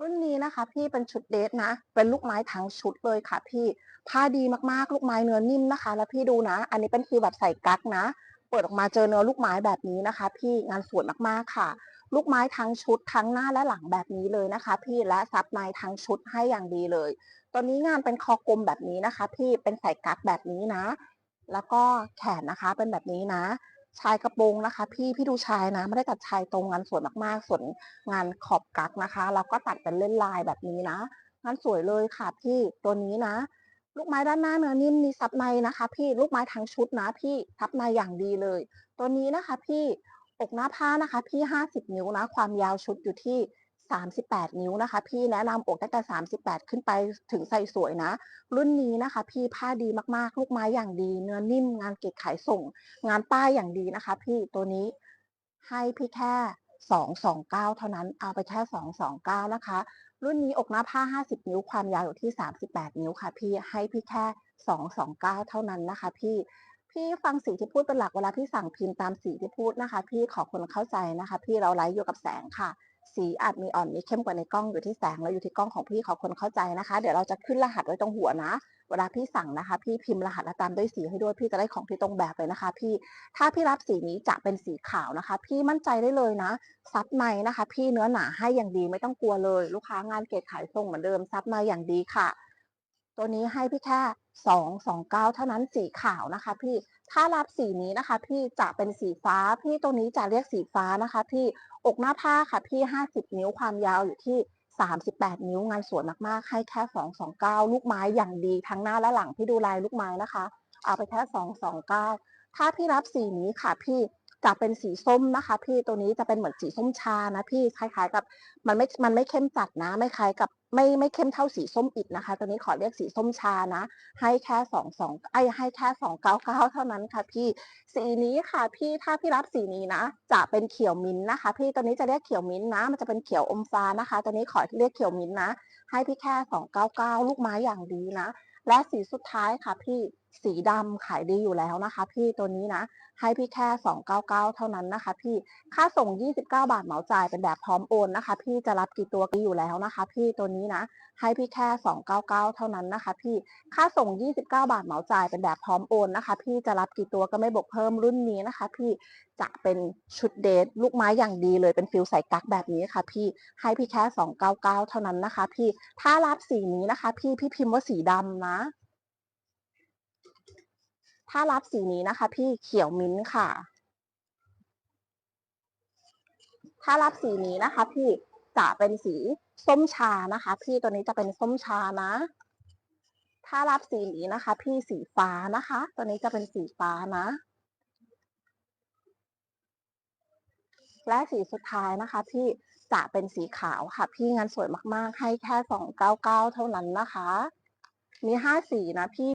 รุ่นนี้นะคะ พี่เป็นชุดเดรสนะ เป็นลูกไม้ทั้งชุดเลยค่ะ พี่ผ้าดีมากๆ ลูกไม้เนื้อนิ่มนะคะ แล้วพี่ดูนะ อันนี้เป็นฟีลแบบใส่กั๊กนะ เปิดออกมาเจอเนื้อลูกไม้แบบนี้นะคะ พี่งานสวยมากๆค่ะ ลูกไม้ทั้งชุดทั้งหน้าและหลังแบบนี้เลยนะคะ พี่และซับในทั้งชุดให้อย่างดีเลยตัวนี้งานเป็นคอกลมแบบนี้นะคะ พี่เป็นใส่กั๊กแบบนี้นะ แล้วก็แขนนะคะเป็นแบบนี้นะ ชายกระโปรงนะคะ พี่พี่ดูชายนะไม่ได้ตัดชายตรงงานสวยมากๆส่วนงานขอบกั๊กนะคะ เราก็ตัดเป็นเล่นลายแบบนี้นะงานสวยเลยค่ะพี่ตัวนี้นะ ลูกไม้ด้านหน้าเนื้อนิ่มมีซับในนะคะ พี่ลูกไม้ทั้งชุดนะ พี่ซับในอย่างดีเลย ตัวนี้นะคะ พี่อกหน้าผ้านะคะ พี่ห้าสิบนิ้วนะ ความยาวชุดอยู่ที่ 38 นิ้วนะคะ พี่แนะนำอกตั้งแต่ 38 ขึ้นไปถึงใส่สวยนะ รุ่นนี้นะคะ พี่ผ้าดีมากๆ ลูกไม้อย่างดี เนื้อนิ่มงานเกรดขายส่ง งานป้ายอย่างดีนะคะ พี่ตัวนี้ให้พี่แค่229 เท่านั้น เอาไปแค่ 229 นะคะ รุ่นนี้อกหน้าผ้า 50 นิ้ว ความยาวอยู่ที่ 38 นิ้วค่ะ พี่ ให้พี่แค่ 229 เท่านั้นนะคะ พี่ พี่ฟังสีที่พูดเป็นหลักเวลาพี่สั่งพิมพ์ตามสีที่พูดนะคะ พี่ขอคนเข้าใจนะคะ พี่เราไลฟ์อยู่กับแสงค่ะ สีอาจมีอ่อนมีเข้มกว่าในกล้องอยู่ที่แสงแล้วอยู่ที่กล้องของพี่ขอคนเข้าใจนะคะ เดี๋ยวเราจะขึ้นรหัสไว้ตรงหัวนะ เวลาพี่สั่งนะคะ พี่พิมพ์รหัสและตามด้วยสีให้ด้วยพี่จะได้ของที่ตรงแบบเลยนะคะ พี่ถ้าพี่รับสีนี้จะเป็นสีขาวนะคะ พี่มั่นใจได้เลยนะ ซับในนะคะ พี่เนื้อหนาให้อย่างดีไม่ต้องกลัวเลย ลูกค้างานเกรดขายส่งเหมือนเดิมซับในอย่างดีค่ะ ตัวนี้ให้พี่แค่สองสองเก้าเท่านั้นสีขาวนะคะ พี่ ถ้ารับสีนี้นะคะพี่จะเป็นสีฟ้า พี่ตรงนี้จะเรียกสีฟ้านะคะพี่อกหน้าผ้าค่ะพี่ห้าสิบนิ้วความยาวอยู่ที่สามสิบแปดนิ้วงานสวยมากๆ ให้แค่สองสองเก้าลูกไม้อย่างดีทั้งหน้าและหลังพี่ดูลายลูกไม้นะคะ เอาไปแค่สองสองเก้าถ้าพี่รับสีนี้ค่ะพี่ จะเป็นสีส้มนะคะ พี่ตัวนี้จะเป็นเหมือนสีส้มชานะพี่คล้ายๆกับมันไม่มันไม่เข้มจัดนะ ไม่คล้ายกับไม่ไม่เข้มเท่าสีส้มอิดนะคะ ตัวนี้ขอเรียกสีส้มชานะ ให้แค่สองสองไอให้แค่สองเก้าเก้าเท่านั้นค่ะพี่สีนี้ค่ะพี่ถ้าพี่รับสีนี้นะ จะเป็นเขียวมิ้นนะคะ พี่ตัวนี้จะเรียกเขียวมิ้นนะ มันจะเป็นเขียวอมฟ้านะคะ ตัวนี้ขอเรียกเขียวมิ้นนะ ให้พี่แค่สองเก้าเก้าลูกไม้อย่างดีนะ และสีสุดท้ายค่ะพี่ สีดำขายดีอยู่แล้วนะคะ พี่ตัวนี้นะ ให้พี่แค่ 299 เท่านั้นนะคะ พี่ค่าส่ง 29 บาทเหมาจ่ายเป็นแบบพร้อมโอนนะคะ พี่จะรับกี่ตัวก็อยู่แล้วนะคะ พี่ตัวนี้นะ ให้พี่แค่ 299 เท่านั้นนะคะ พี่ค่าส่ง 29 บาทเหมาจ่ายเป็นแบบพร้อมโอนนะคะ พี่จะรับกี่ตัวก็ไม่บวกเพิ่มรุ่นนี้นะคะ พี่จะเป็นชุดเดทลูกไม้อย่างดีเลยเป็นฟิลใส่กักแบบนี้ค่ะ พี่ให้พี่แค่ 299 เท่านั้นนะคะ พี่ถ้ารับสีนี้นะคะ พี่พี่พิมพ์ว่าสีดำนะ ถ้ารับสีนี้นะคะ พี่เขียวมิ้นค่ะ ถ้ารับสีนี้นะคะ พี่จะเป็นสีส้มชานะคะ พี่ตัวนี้จะเป็นส้มชานะ ถ้ารับสีนี้นะคะ พี่สีฟ้านะคะ ตัวนี้จะเป็นสีฟ้านะ และสีสุดท้ายนะคะ พี่จะเป็นสีขาวค่ะ พี่งานสวยมากๆ ให้แค่299เก้าเก้าเท่านั้นนะคะ มี5สีนะพี่